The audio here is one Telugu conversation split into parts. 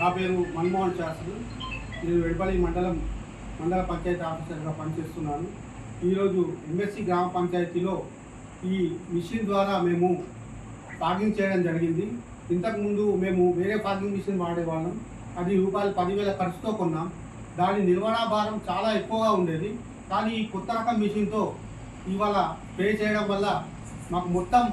నా పేరు మన్మోహన్ శాస్త్రి. నేను వెడపల్లి మండలం మండల పంచాయతీ ఆఫీసర్గా పనిచేస్తున్నాను. ఈరోజు ఎంఎస్సి గ్రామ పంచాయతీలో ఈ మిషన్ ద్వారా మేము ఫాగింగ్ చేయడం జరిగింది. ఇంతకుముందు మేము వేరే ఫాగింగ్ మిషన్ వాడేవాళ్ళం. అది రూపాయలు పదివేల ఖర్చుతో కొన్నాం. దాని నిర్వహణ భారం చాలా ఎక్కువగా ఉండేది. కానీ ఈ కొత్త రకం మిషన్తో ఇవాళ పే చేయడం వల్ల మాకు మొత్తం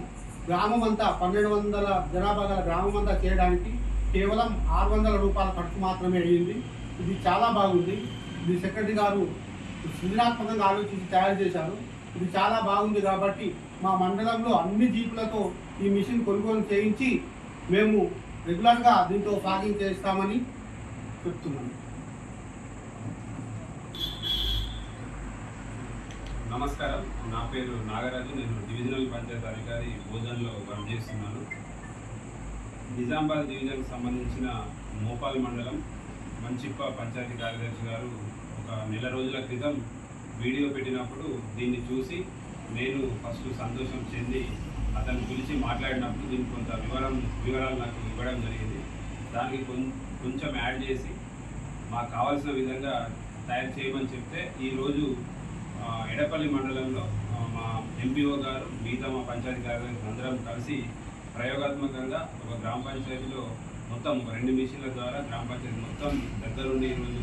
గ్రామం అంతా పన్నెండు వందల జనాభా గల గ్రామం అంతా చేయడానికి కేవలం ఆరు వందల రూపాయల ఖర్చు మాత్రమే అయ్యింది. ఇది చాలా బాగుంది. ఇది సెక్రటరీ గారు సృజనాత్మకంగా ఆలోచించి తయారు చేశారు. ఇది చాలా బాగుంది కాబట్టి మా మండలంలో అన్ని జీపులతో ఈ మిషన్ కొనుగోలు చేయించి మేము రెగ్యులర్గా దీంతో సాగింగ్ చేస్తామని చెప్తున్నాను. నమస్కారం. నా పేరు నాగరాజు. నేను డివిజనల్ పంచాయత్ అధికారి భోజన్లో పనిచేస్తున్నాను. నిజామాబాద్ డివిజన్కి సంబంధించిన మోపాల్ మండలం మంచిప్ప పంచాయతీ కార్యదర్శి గారు ఒక నెల రోజుల క్రితం వీడియో పెట్టినప్పుడు దీన్ని చూసి నేను ఫస్ట్ సంతోషం చెంది అతను పిలిచి మాట్లాడినప్పుడు దీనికి కొంత వివరం వివరాలు నాకు ఇవ్వడం జరిగింది. దానికి కొం- కొంచెం యాడ్ చేసి మాకు కావాల్సిన విధంగా తయారు చేయమని చెప్తే ఈరోజు ఎడపల్లి మండలంలో మా ఎంపీఓ గారు మిగతా మా పంచాయతీ కార్యదర్శి అందరం కలిసి ప్రయోగాత్మకంగా ఒక గ్రామ పంచాయతీలో మొత్తం ఒక రెండు మిషన్ల ద్వారా గ్రామ పంచాయతీ మొత్తం దగ్గరుండి ఈరోజు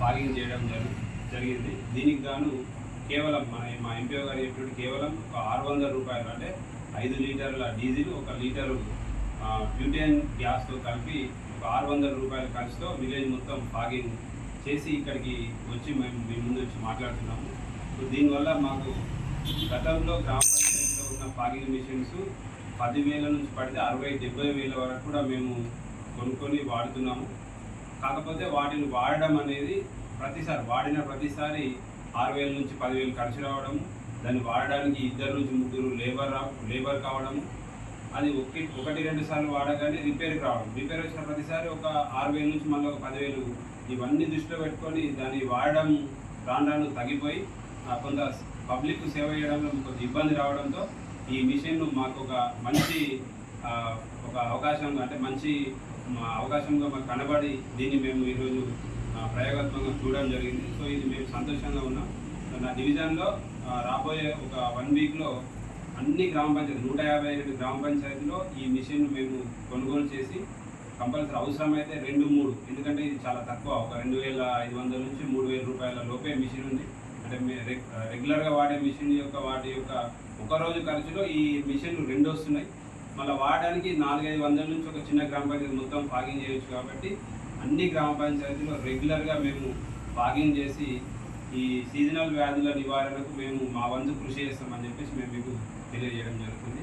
ఫాగింగ్ చేయడం జరి జరిగింది. దీనికి గాను కేవలం మన మా ఎంపీఓ గారు చెప్పినట్టు కేవలం ఒక ఆరు వందల రూపాయలు అంటే ఐదు లీటర్ల డీజిల్ ఒక లీటరు బ్యూటేన్ గ్యాస్తో కలిపి ఒక ఆరు వందల రూపాయల ఖర్చుతో విలేజ్ మొత్తం ఫాగింగ్ చేసి ఇక్కడికి వచ్చి మేము మీ ముందు వచ్చి మాట్లాడుతున్నాము. సో దీనివల్ల మాకు గతంలో గ్రామ పంచాయతీలో ఉన్న ఫాగింగ్ మిషన్స్ పదివేల నుంచి పడితే అరవై డెబ్బై వేల వరకు కూడా మేము కొనుక్కొని వాడుతున్నాము. కాకపోతే వాటిని వాడడం అనేది ప్రతిసారి వాడిన ప్రతిసారి ఆరు వేల నుంచి పదివేలు ఖర్చు రావడం దాన్ని వాడడానికి ఇద్దరు నుంచి ముగ్గురు లేబర్ రా లేబర్ కావడము అది ఒకటి ఒకటి రెండు సార్లు వాడగానే రిపేర్కి రావడం. రిపేర్ వచ్చిన ప్రతిసారి ఒక ఆరు వేల నుంచి మళ్ళీ ఒక పదివేలు ఇవన్నీ దృష్టిలో పెట్టుకొని దాన్ని వాడడం రాను రాను తగ్గిపోయి కొంత పబ్లిక్ సేవ చేయడంలో కొంత ఇబ్బంది రావడంతో ఈ మిషన్ మాకు ఒక మంచి ఒక అవకాశం అంటే మంచి మా అవకాశంగా మాకు కనబడి దీన్ని మేము ఈరోజు ప్రయోగాత్మకంగా చూడడం జరిగింది. సో ఇది మేము సంతోషంగా ఉన్నాం. నా డివిజన్లో రాబోయే ఒక వన్ వీక్లో అన్ని గ్రామ పంచాయతీ నూట యాభై రెండు గ్రామ పంచాయతీలో ఈ మిషన్ మేము కొనుగోలు చేసి కంపల్సరీ అవసరమైతే రెండు మూడు. ఎందుకంటే ఇది చాలా తక్కువ. ఒక రెండు వేల ఐదు వందల నుంచి మూడు వేల రూపాయల లోపే మిషన్ ఉంది. అంటే రెగ్యులర్గా వాడే మిషన్ యొక్క వాటి యొక్క ఒక రోజు ఖర్చులో ఈ మిషన్లు రెండు వస్తున్నాయి. మళ్ళీ వాడడానికి నాలుగైదు వందల నుంచి ఒక చిన్న గ్రామ పంచాయతీ మొత్తం ఫాగింగ్ చేయొచ్చు కాబట్టి అన్ని గ్రామ పంచాయతీలో రెగ్యులర్గా మేము ఫాగింగ్ చేసి ఈ సీజనల్ వ్యాధుల నివారణకు మేము మా వంతు కృషి చేస్తామని చెప్పేసి మేము మీకు తెలియజేయడం జరుగుతుంది.